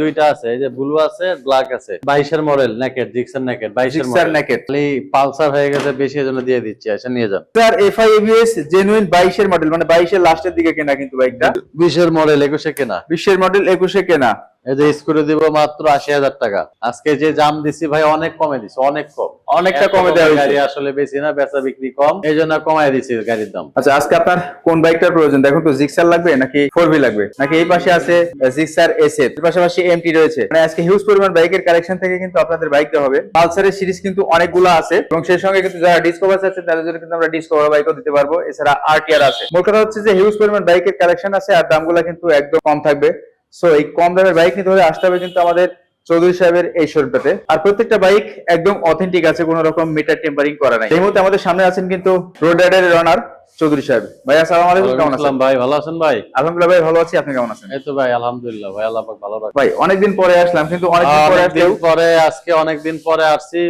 দুইটা আছে এই যে ব্লু আছে ব্ল্যাক আছে। বাইশের মডেল নেকেট জিক্সার নেকেট বাইশের মডেল নেকেট খালি পালসার হয়ে গেছে বেশি এজন্য দিয়ে দিচ্ছি এসে নিয়ে যান। স্যার এফআই এবিএস জেনুইন বাইশের মডেল মানে বাইশের লাস্টের দিকে কেনা কিন্তু বাইকটা বিশের মডেল একুশে কেনা। বিশ্বের মডেল একুশে কেনা। এই যে স্ক্রু দিব মাত্র আশি হাজার টাকা। আজকে যে জাম দিছি ভাই অনেক কমে দিছি অনেক কম। অনেকটা কমে দেওয়া হয়েছে। গাড়ি আসলে বেশি না বেচা বিক্রি কম। এই জন্য দিছি গাড়ির দাম। আচ্ছা আজকে আপনার কোন বাইকটার প্রয়োজন? দেখুন তো জিক্সার লাগবে নাকি ফোর ভি লাগবে? নাকি এই পাশে আছে জিক্সার এস এর? পাশাপাশি এমটি রয়েছে। মানে আজকে হিউজ পরিমাণ বাইকের কালেকশন থেকে কিন্তু আপনাদের বাইক দেওয়া হবে। পালসারের সিরিজ কিন্তু অনেকগুলো আছে এবং সেই সঙ্গে কিন্তু যারা ডিসকভার আছে তাদের জন্য কিন্তু আমরা ডিসকভার বাইকও দিতে পারব। এছাড়া আরটিআর আছে। মোট কথা হচ্ছে যে হিউজ পরিমাণ বাইকের কালেকশন আছে আর দামগুলো কিন্তু একদম কম থাকবে। সো এই কম দামের বাইক নিতে হলে আসতে হবে কিন্তু আমাদের চৌধুরী সাহেবের এই শোরুমটাতে। আর প্রত্যেকটা বাইক একদম অথেন্টিক আছে কোনো রকম মিটার টেম্পারিং করা নাই। এই মুহূর্তে আমাদের সামনে আছেন কিন্তু রোড রাইডারের রানার চৌধুরী সাহেব। ভাই আসসালামু আলাইকুম কেমন আছেন? ভাই ভালো আছেন ভাই? আলহামদুলিল্লাহ ভাই ভালো আছি। আপনি কেমন আছেন? এই তো ভাই আলহামদুলিল্লাহ ভাই আল্লাহ পাক ভালো রাখে ভাই অনেকদিন পরে আসলাম কিন্তু অনেকদিন পরে আসলেও পরে আজকে অনেকদিন পরে আসছি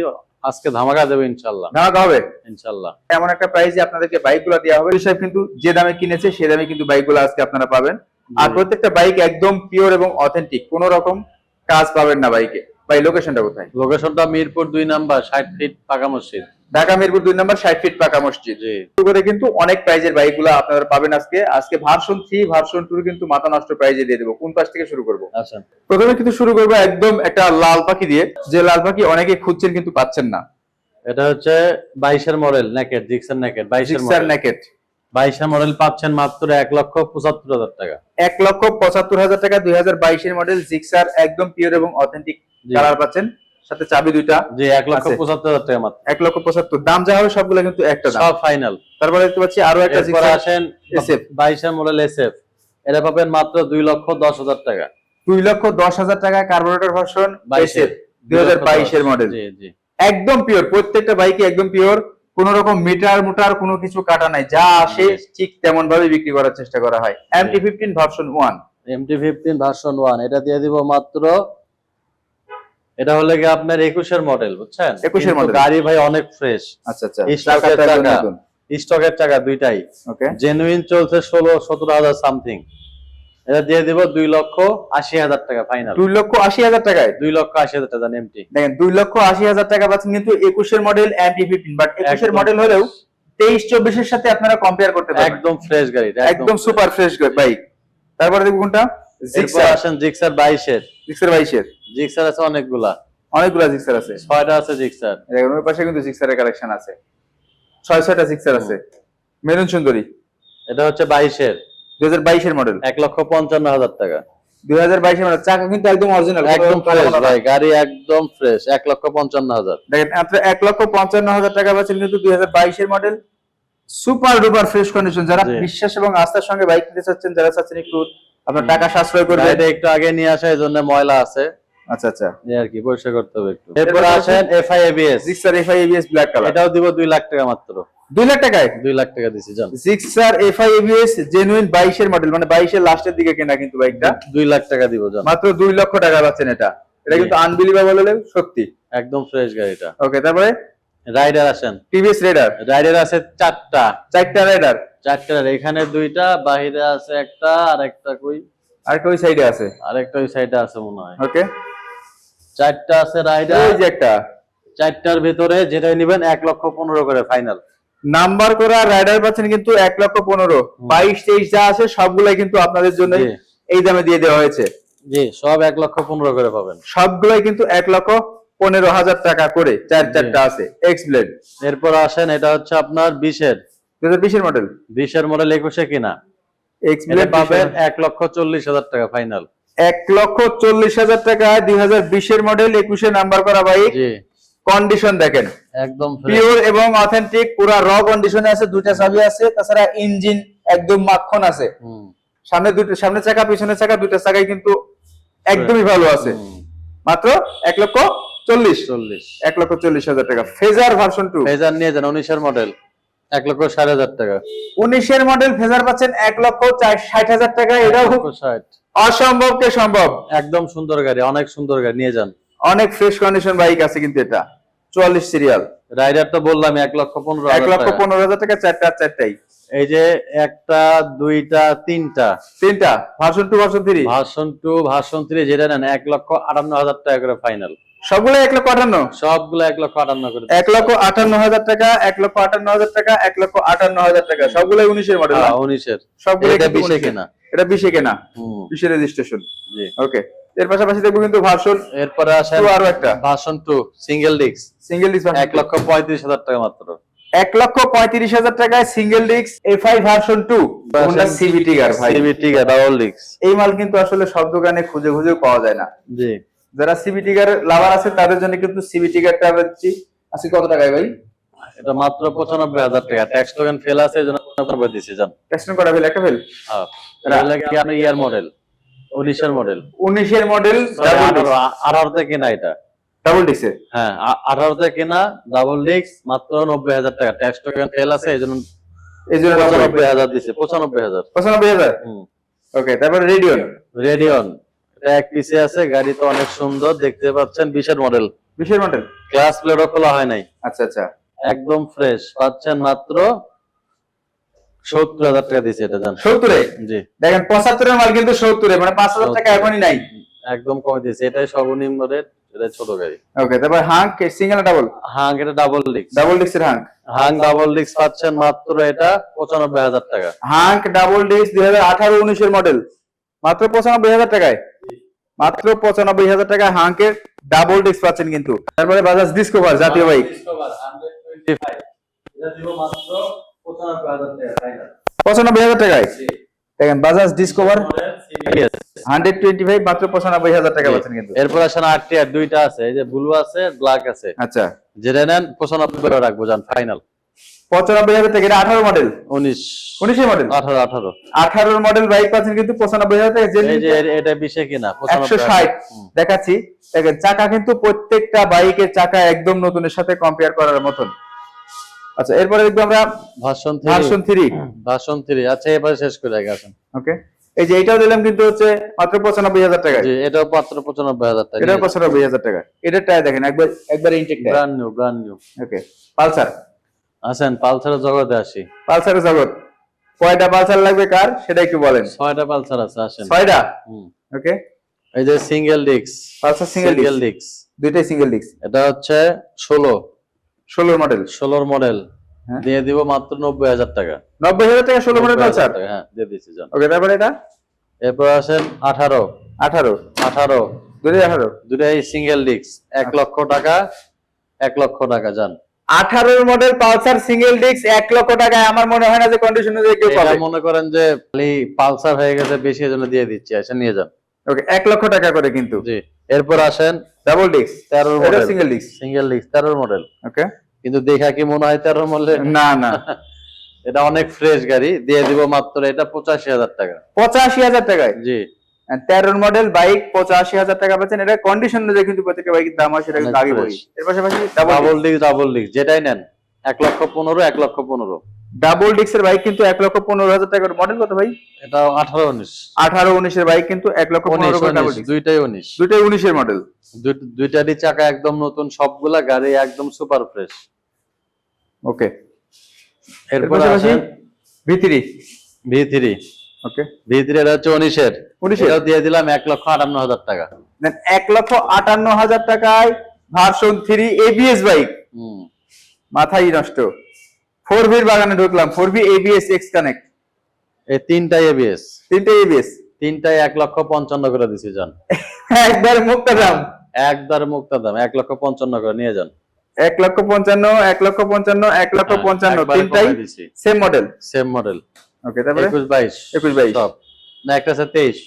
আজকে ধামাকা দেবো ইনশাল্লাহ ধামাকা হবে? ইনশাল্লাহ এমন একটা প্রাইসে আপনাদেরকে বাইকগুলো দেওয়া হবে। সাহেব কিন্তু যে দামে কিনেছে সে দামে কিন্তু বাইকগুলো আজকে আপনারা পাবেন। আর প্রত্যেকটা বাইক একদম পিওর এবং অথেন্টিক কোনো রকম কাজ পাবেন না বাইকে। ভাই লোকেশনটা কোথায়? লোকেশনটা মিরপুর দুই নাম্বার ষাট ফিট পাকা মসজিদ। ঢাকা মিরপুর দুই নম্বর ষাট ফিট পাকা মসজিদ। জি। করে কিন্তু অনেক প্রাইজের বাইকগুলো আপনারা পাবেন আজকে। আজকে ভার্সন থ্রি ভার্সন টু কিন্তু মাথা নষ্ট প্রাইজে দিয়ে দেবো। কোন পাশ থেকে শুরু করব? আচ্ছা। প্রথমে কিন্তু শুরু করব একদম একটা লাল পাখি দিয়ে। যে লাল পাখি অনেকে খুঁজছেন কিন্তু পাচ্ছেন না। এটা হচ্ছে বাইশের মডেল নেকেট জিক্সার নেকেট বাইশের নেকেট বাইশের মডেল পাচ্ছেন মাত্র এক লক্ষ পঁচাত্তর হাজার টাকা। এক লক্ষ পঁচাত্তর হাজার টাকা দুই হাজার বাইশের মডেল জিক্সার একদম পিওর এবং অথেন্টিক কালার পাচ্ছেন। সাথে চাবি দুইটা জি এক লক্ষ পঁচাত্তর হাজার টাকা মাত্র। এক লক্ষ পঁচাত্তর। দাম যা হবে সবগুলো কিন্তু একটা দাম। সব ফাইনাল তারপরে দেখতে পাচ্ছি আরও একটা জিক্সার আসেন SF বাইশের মডেল এসএফ এটা পাবেন মাত্র দুই লক্ষ দশ হাজার টাকা। দুই লক্ষ দশ হাজার টাকা কার্বোরেটর ভার্সন বাইশের। দুই হাজার বাইশের মডেল জি জি। একদম পিওর প্রত্যেকটা বাইকে একদম পিওর কোন রকম মিটার মুটার কোনো কিছু কাটা নাই। যা আসে ঠিক তেমন ভাবে বিক্রি করার চেষ্টা করা হয়। MT fifteen version one MT fifteen version one এটা দিয়ে দিব মাত্র এটা হলে কি আপনার একুশের মডেল বুঝছেন? 21 এর কিন্তু model। গাড়ি ভাই অনেক ফ্রেশ আচ্ছা আচ্ছা। স্টকের টাকা স্টকের টাকা দুইটাই। ওকে জেনুইন চলছে ষোলো সতেরো হাজার সামথিং এটা দিয়ে দিব দুই লক্ষ আশি হাজার টাকা ফাইনাল দুই লক্ষ আশি হাজার টাকায়? দুই লক্ষ আশি হাজার টাকা এমটি দেখেন দুই লক্ষ আশি হাজার টাকা পাচ্ছেন কিন্তু একুশের মডেল এমটি ফিফটিন বাট একুশের মডেল হলেও তেইশ চব্বিশের সাথে আপনারা কম্পেয়ার করতে পারেন একদম ফ্রেশ গাড়ি একদম সুপার ফ্রেশ বাইক তারপরে দেখব কোনটা? জিক্সার আসেন জিক্সার বাইশের। জিক্সার বাইশের। জিক্সার আছে অনেকগুলা। অনেকগুলা জিক্সার আছে। ছয়টা আছে জিক্সার দেখেন ওই পাশে কিন্তু জিক্সারের কালেকশন আছে। ছয় ছয়টা জিক্সার আছে। মেরুন সুন্দরী। এটা হচ্ছে বাইশের। দুই হাজার বাইশের মডেল এক লক্ষ পঞ্চান্ন হাজার টাকা। দুই হাজার বাইশের মডেল চাকা কিন্তু একদম অরিজিনাল একদম ফ্রেশ ভাই গাড়ি একদম ফ্রেশ এক লক্ষ পঞ্চান্ন হাজার। দেখেন আপনার এক লক্ষ পঞ্চান্ন হাজার টাকা পাচ্ছেন কিন্তু দুই হাজার বাইশের model super duper fresh condition যারা বিশ্বাস এবং আস্থার সঙ্গে বাইক নিতে চাচ্ছেন যারা চাচ্ছেন একটু আপনার টাকা সাশ্রয় করবে গাড়িটা একটু আগে নিয়ে আসা এই জন্য ময়লা আছে। আচ্ছা আচ্ছা। এই আর কি পরিষ্কার করতে হবে একটু। এরপর আসেন FI ABS Gixxer FI ABS black colour এটাও দিব দুই লাখ টাকা মাত্র। দুই লাখ টাকায়? দুই লাখ টাকা দিছি জান। জিক্সার এফআই এবিএস জেনুইন বাইশের মডেল মানে বাইশের লাস্টের দিকে কেনা কিন্তু বাইকটা। দুই লাখ টাকা দিব জান। মাত্র দুই লক্ষ টাকা পাচ্ছেন এটা। এটা কিন্তু আনবিলিভেবল হলে সত্যি। একদম ফ্রেশ গাড়িটা ওকে তারপরে? রাইডার আসেন। টিভিএস রেডার রাইডার আছে চারটা। চারটা রাইডার চারটা এখানে দুইটা বাহিরে আছে একটা আর একটা কই? আরেকটা ওই সাইডে আছে? আরেকটা ওই সাইডে আছে মনে হয়। ওকে চারটা আছে রাইডার ওই যে একটা। চারটার ভিতরে যেটাই নিবেন এক লক্ষ পনেরো করে ফাইনাল নাম্বার করা রাইডার পাচ্ছেন কিন্তু এক লক্ষ পনেরো। বাইশ তেইশ যা আছে সবগুলাই কিন্তু আপনাদের জন্য এই দামে দিয়ে দেওয়া হয়েছে। জি সব এক লক্ষ পনেরো করে পাবেন। সবগুলাই কিন্তু এক লক্ষ পনেরো হাজার টাকা করে চার চারটা আছে এক্স ব্লেড এরপর আসেন এটা হচ্ছে আপনার বিশের। দু হাজার বিশের মডেল বিশের মডেল একুশে কিনা। এক্স ব্লেড পাবেন এক লক্ষ চল্লিশ হাজার টাকা ফাইনাল এক লক্ষ চল্লিশ হাজার টাকা দুই হাজার বিশের মডেল একুশে নাম্বার করা বাইক কন্ডিশন দেখেন। একদম পিওর এবং অথেন্টিক পুরা র কন্ডিশনে আছে দুইটা চাবি আছে তাছাড়া ইঞ্জিন একদম মাখন আছে। সামনে দুটো সামনে চাকা পিছনের চাকা দুইটা চাকাই কিন্তু একদমই ভালো আছে। মাত্র এক লক্ষ চল্লিশ। চল্লিশ। এক লক্ষ চল্লিশ হাজার টাকা। ফেজার ভার্সন টু ফেজার নিয়ে যান উনিশের মডেল এক লক্ষ ষাট হাজার টাকা। উনিশের মডেল ফেজার পাচ্ছেন এক লক্ষ ষাট হাজার টাকা। এটাও খুব ষাট। অসম্ভবকে সম্ভব? একদম সুন্দর গাড়ি অনেক সুন্দর গাড়ি। নিয়ে যান। অনেক ফ্রেশ কন্ডিশন বাইক আছে কিন্তু এটা। চুয়াল্লিশ সিরিয়াল রাইডার তো বললাম এক লক্ষ পনেরো এক লক্ষ পনেরো হাজার টাকা চারটা চারটাই। এই যে একটা দুইটা তিনটা। তিনটা। Version two version three version two version three যেটা নেন এক লক্ষ আটান্ন হাজার টাকা করে ফাইনাল সবগুলো এক লক্ষ আটান্ন? সবগুলো এক লক্ষ আটান্ন করে এক লক্ষ আটান্ন হাজার টাকা এক লক্ষ আটান্ন হাজার টাকা এক লক্ষ আটান্ন হাজার টাকা। সবগুলো উনিশের মডেল হ্যাঁ, উনিশের। সবগুলো বিশে কেনা। এটা বিশে কেনা। বিশে রেজিস্ট্রেশন ওকে এর পাশাপাশি দেখব কিন্তু ভার্সন এরপরে আসেন টু আরও একটা। Version two single disc single disc এক লক্ষ পঁয়ত্রিশ হাজার টাকা মাত্র। এক লক্ষ পঁয়ত্রিশ হাজার টাকায় single disc FI version two Honda ভাই। সিবিটি ডাবল ডিস্ক এই মাল কিন্তু আসলে সব দোকানে খুঁজে খুঁজে পাওয়া যায় না। জি। যারা সিভিটি গার লাভার আছে তাদের জন্য কিন্তু সিভিটি গারটা দিচ্ছি। আজকে কত টাকায় ভাই? এটা মাত্র পঁচানব্বই হাজার টাকা। ট্যাক্স টোকেন ফেল আছে এই জন্য পঁচানব্বই দিচ্ছি যান টেস্টিং করা ফেল একটা ফেল হ্যাঁ। এটা লাগে ইয়ার মডেল উনিশের মডেল উনিশের মডেল আঠারোতে কেনা এটা? ডাবল ডিস্কের হ্যাঁ আ- আঠারোতে কেনা ডাবল ডিস্ক মাত্র নব্বই হাজার টাকা। ট্যাক্স টোকেন ফেল আছে এই জন্য এই জন্য পঁচানব্বই হাজার দিচ্ছে পঁচানব্বই হাজার। পঁচানব্বই ওকে তারপর রেডিয়ন রেডিয়ন এটা এক পিসে আছে গাড়ি তো অনেক সুন্দর দেখতে পাচ্ছেন বিশের মডেল বিশের মডেল ক্লাস প্লেটও খোলা হয় নাই। আচ্ছা আচ্ছা। একদম ফ্রেশ পাচ্ছেন মাত্র সত্তর হাজার টাকা দিচ্ছে এটা জান। সত্তরে? জি। দেখেন পঁচাত্তরের মাল কিন্তু সত্তরে মানে পাঁচ হাজার টাকা এখনই নাই। একদম কমে দিয়েছে। এটাই সর্বনিম্ন রেট এটা ছোট গাড়ি। ওকে তারপর হাঙ্ক সিঙ্গেল ডাবল হাং এটা ডাবল ডিস্ক ডাবল ডিস্কের হাঙ্ক হাং ডাবল ডিস্ক পাচ্ছেন মাত্র এটা পঁচানব্বই হাজার টাকা। হাঙ্ক ডাবল ডিস্ক দুই হাজার আঠারো উনিশের মডেল মাত্র পঁচানব্বই হাজার টাকায়। মাত্র পঁচানব্বই হাজার টাকায় হাঙ্কের ডাবল ডিস্ক পাচ্ছেন কিন্তু। তারপরে বাজাজ ডিসকভার জাতীয় বাইক পঁচানব্বই হাজার টাকায়? দেখেন Bajaj Discover hundred twenty five মাত্র পঁচানব্বই হাজার টাকা পাচ্ছেন কিন্তু। এরপর আসেন আটটি আর দুইটা আছে এই যে ব্লু আছে ব্ল্যাক আছে। আচ্ছা। যেটা নেন পঁচানব্বই রাখব যান ফাইনাল পঁচানব্বই হাজার টাকা এটা আঠারো মডেল উনিশ। উনিশের মডেল আঠারো আঠারো। আঠারোর মডেল বাইক পাচ্ছেন কিন্তু পঁচানব্বই হাজার টাকা এটা বিশে কিনা একশো ষাট। দেখাচ্ছি দেখেন চাকা কিন্তু প্রত্যেকটা বাইকের চাকা একদম নতুনের সাথে কম্পেয়ার করার মতন। আচ্ছা এরপরে দেখব আমরা version version three. Version three. আচ্ছা এবারে শেষ করে আসেন। ওকে। এই যে এটাও দিলাম কিন্তু হচ্ছে মাত্র পঁচানব্বই হাজার টাকা জি এটাও মাত্র পঁচানব্বই হাজার টাকা। এটাও পঁচানব্বই হাজার টাকা। এটা টায়ার দেখেন একবার একবার intact brand new brand new okay Pulsar. আসেন পালসারের জগতে আসি। পালসারের জগৎ। কয়টা পালসার লাগবে কার সেটা একটু বলেন। ছয়টা পালসার আছে আসেন। ছয়টা? ওকে। এই যে single disc Pulsar single disc দুইটাই সিঙ্গেল ডিস্ক এটা হচ্ছে ষোলো। ষোলোর মডেল ষোলোর মডেল হ্যাঁ। দিয়ে দিব মাত্র নব্বই হাজার টাকা। নব্বই হাজার টাকা ষোলো মডেল 90,000 হ্যাঁ দিয়ে দিচ্ছি ওকে তারপরে এটা? এরপর আসেন আঠারো। আঠারো। আঠারো। দুইটাই আঠারো? দুটাই সিঙ্গেল ডিস্ক এক আচ্ছা। লক্ষ টাকা এক লক্ষ টাকা যান আঠারোর মডেল পালসার সিঙ্গেল ডিস্ক এক লক্ষ টাকায়। আমার মনে হয় না যে কন্ডিশন অনুযায়ী কেউ পাবে। মনে করেন যে খালি পালসার হয়ে গেছে বেশি এজন্য দিয়ে দিচ্ছি এসে নিয়ে যান। ওকে এক লক্ষ টাকা করে কিন্তু। জি। এরপর আসেন ডাবল ডিস্ক তেরোর এটা model single disc single disc তেরোর মডেল ওকে কিন্তু দেখা কি মনে হয় তেরোর মডেল না না। এটা অনেক ফ্রেশ গাড়ি দিয়ে দিব মাত্র এটা পঁচাশি হাজার টাকা। পঁচাশি হাজার টাকায়? জি। তেরোর মডেল বাইক পঁচাশি হাজার টাকা পাচ্ছেন। এটা কন্ডিশন অনুযায়ী কিন্তু প্রত্যেকটা বাইকের দাম হয় সেটা কিন্তু আগে বলি। এর পাশাপাশি ডাবল ডিস্ক ডাবল ডিস্ক যেটাই নেন এক লক্ষ পনেরো এক লক্ষ পনেরো। ডাবল ডিস্কের বাইক কিন্তু এক লক্ষ পনেরো হাজার টাকার মডেল কত ভাই? এটা আঠারো উনিশ। আঠারো উনিশের বাইক কিন্তু এক লক্ষ পনেরো দুইটাই উনিশ। দুইটাই উনিশের মডেল দুই- দুইটারই চাকা একদম নতুন সবগুলা গাড়ি একদম সুপার ফ্রেশ ওকে এর এরপর পাশাপাশি ভিতরি ভি ওকে ভি এটা হচ্ছে উনিশের। উনিশের। এটাও দিয়ে দিলাম এক লক্ষ আটান্ন হাজার টাকা। এক লক্ষ আটান্ন হাজার টাকায় version three ABS bike hmm. মাথাই নষ্ট। ফোর ভির বাগানে ঢুকলাম four V ABS X connect এই তিনটা এবিএস তিনটে এবিএস তিনটাই এক লক্ষ পঞ্চান্ন করে দিছি যান একবার মুক্ত দাম। একবার মুক্ত দাম এক লক্ষ পঞ্চান্ন করে নিয়ে যান। এক লক্ষ পঞ্চান্ন এক লক্ষ পঞ্চান্ন এক লক্ষ হ্যাঁ, পঞ্চান্ন তিনটাই same model same model okay তারপরে? একুশ বাইশ। একুশ বাইশ। সব। না একটা আছে তেইশ।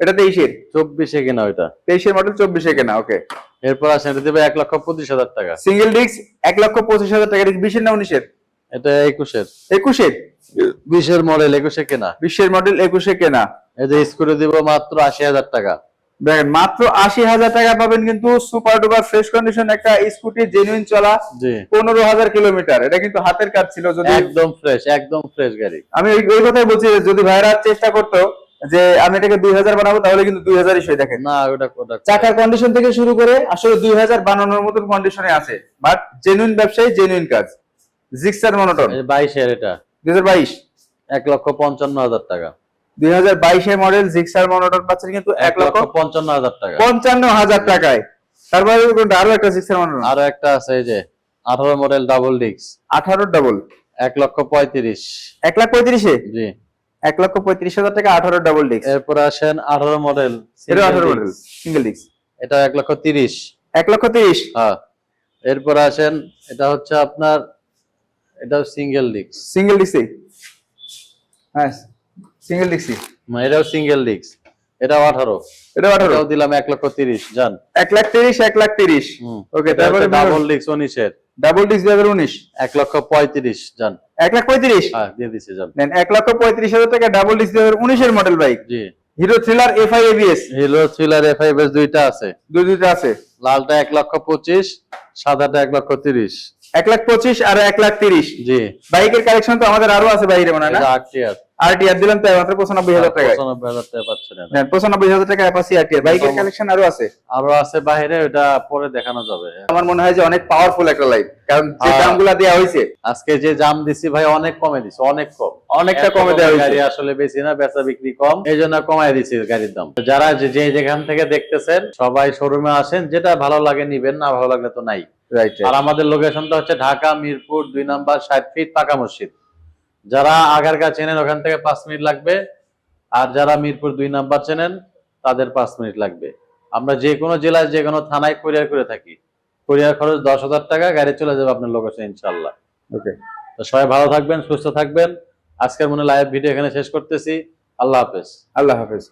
এটা তেইশের? চব্বিশে কিনা ওইটা। তেইশের মডেল চব্বিশে কেনা ওকে এরপর আসেন এটা দেবে এক লক্ষ পঁচিশ হাজার টাকা। সিঙ্গেল ডিস্ক এক লক্ষ পঁচিশ হাজার টাকা বিশের না উনিশের? এটা একুশের। একুশের? বিশের মডেল একুশে কেনা। বিশ্বের মডেল একুশে কেনা। যে স্কুলে দিব মাত্র আশি হাজার টাকা। দেখেন মাত্র আশি হাজার টাকা পাবেন কিন্তু সুপার ডুপার ফ্রেশ কন্ডিশন একটা স্কুটি জেনুইন চলা পনেরো হাজার কিলোমিটার এটা কিন্তু হাতের কাজ ছিল যদি একদম ফ্রেশ একদম ফ্রেশ গাড়ি। আমি ওই কথাই বলছি যদি ভাইরা চেষ্টা করতো যে আমি এটাকে দুই হাজার বানাবো তাহলে কিন্তু দুই হাজারই সই দেখেন। না ওটা ওটা চাকার কন্ডিশন থেকে শুরু করে আসলে দুই হাজার বানানোর মতন কন্ডিশনে আছে। বাট জেনুইন ব্যবসায়ী জেনুইন কাজ। Gixxer monotone. বাইশের এটা। দুই হাজার বাইশ। এক লক্ষ পঞ্চান্ন হাজার টাকা। দুই হাজার বাইশে মডেল জিক্সার মনোটন পাচ্ছেন কিন্তু এক লক্ষ পঞ্চান্ন হাজার টাকা। পঞ্চান্ন হাজার টাকায়। তারপরে? আরও একটা জিক্সার মনোটন। আরও একটা আছে এই যে আঠারো মডেল ডাবল ডিক্স আঠারো ডাবল এক লক্ষ পঁয়ত্রিশ। এক লাখ পঁয়ত্রিশে? জি। এক লক্ষ পঁয়ত্রিশ হাজার টাকা আঠারো ডাবল ডিস্ক এরপরে আসেন আঠারো মডেল এটা আঠারো মডেল সিঙ্গেল ডিস্ক এটা এক লক্ষ তিরিশ। এক লক্ষ তিরিশ। হ্যাঁ। এরপরে আসেন এটা হচ্ছে আপনার এটা সিঙ্গেল ডিক্স সিঙ্গেল ডিস্ক হ্যাঁ সিঙ্গেল ডিস্ক এটাও সিঙ্গেল ডিক্স এটাও আঠারো। এটা আঠারো? এটাও দিলাম এক লক্ষ তিরিশ জান। এক লাখ তিরিশ এক লাখ তিরিশ। ওকে তারপরে ডাবল ডিক্স উনিশের। ডাবল ডিস্ক দুই হাজার উনিশ। এক লক্ষ পঁয়ত্রিশ জান। এক লাখ পঁয়ত্রিশ? হ্যাঁ দিয়ে দিছি জান। নেন এক লক্ষ পঁয়ত্রিশ হাজার টাকা ডাবল ডিস্ক দুই হাজার উনিশের model bike G. Hero Thriller F I ABS Hero Thriller F I S দুইটা আছে। দুই দুইটা আছে। লালটা এক লক্ষ পঁচিশ সাদাটা এক লক্ষ তিরিশ। এক লাখ পঁচিশ আর এক লাখ তিরিশ। জি। বাইকের কালেকশন তো আমাদের আরও আছে বাইরে মনে হয় না? এটা আরটিআর দিলাম তাই মাত্র পঁচানব্বই হাজার টাকায়। পঁচানব্বই হাজার টাকা পাচ্ছেন পঁচানব্বই হাজার টাকা অ্যাপাসি আর টি আর। বাইকের কালেকশন আরও আছে? আরও আছে বাইরে ওটা পরে দেখানো যাবে। আমার মনে হয় যে অনেক পাওয়ারফুল একটা লাইট কারণ যে হ্যাঁ। দামগুলা দেওয়া হয়েছে। আজকে যে জাম দিছি ভাই অনেক কমে দিছি অনেক কম। অনেকটা কমে দেওয়া হয়েছে গাড়ি আসলে বেশি না বেচা বিক্রি কম। এই জন্য কমাই দিছি গাড়ির দাম। যারা যে যেখান থেকে দেখতেছেন সবাই শোরুমে আসেন যেটা ভালো লাগে নিবেন না ভালো লাগলে তো নাই। আর আমাদের লোকেশনটা হচ্ছে ঢাকা মিরপুর দুই নাম্বার ষাট ফিট পাকা মসজিদ। যারা আগারগা চেনেন ওখান থেকে পাঁচ মিনিট লাগবে। আর যারা মিরপুর দুই নাম্বার চেনেন তাদের পাঁচ মিনিট লাগবে। আমরা যে কোনো জেলায় যে কোনো থানায় কোরিয়ার করে থাকি। কোরিয়ার খরচ দশ হাজার টাকা গাড়ি চলে যাবে আপনার লোকেশন ইনশাল্লাহ ওকে তো সবাই ভালো থাকবেন সুস্থ থাকবেন। আজকের মনে লাইভ ভিডিও এখানে শেষ করতেছি। আল্লাহ হাফেজ। আল্লাহ হাফেজ।